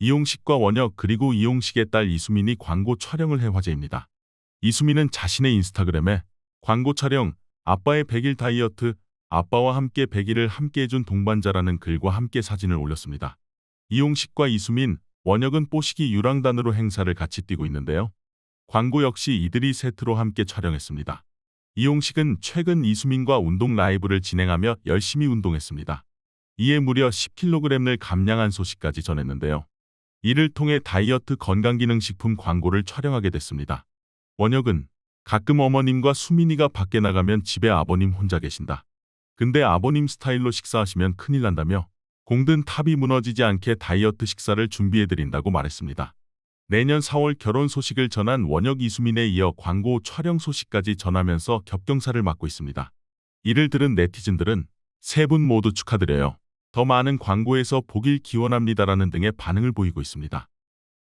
이용식과 원혁 그리고 이용식의 딸 이수민이 광고 촬영을 해 화제입니다. 이수민은 자신의 인스타그램에 광고 촬영, 아빠의 100일 다이어트, 아빠와 함께 100일을 함께 해준 동반자라는 글과 함께 사진을 올렸습니다. 이용식과 이수민, 원혁은 뽀시기 유랑단으로 행사를 같이 뛰고 있는데요. 광고 역시 이들이 세트로 함께 촬영했습니다. 이용식은 최근 이수민과 운동 라이브를 진행하며 열심히 운동했습니다. 이에 무려 10kg을 감량한 소식까지 전했는데요. 이를 통해 다이어트 건강기능식품 광고를 촬영하게 됐습니다. 원혁은 가끔 어머님과 수민이가 밖에 나가면 집에 아버님 혼자 계신다. 근데 아버님 스타일로 식사하시면 큰일 난다며 공든 탑이 무너지지 않게 다이어트 식사를 준비해드린다고 말했습니다. 내년 4월 결혼 소식을 전한 원혁 이수민에 이어 광고 촬영 소식까지 전하면서 겹경사를 맞고 있습니다. 이를 들은 네티즌들은 세 분 모두 축하드려요. 더 많은 광고에서 보길 기원합니다라는 등의 반응을 보이고 있습니다.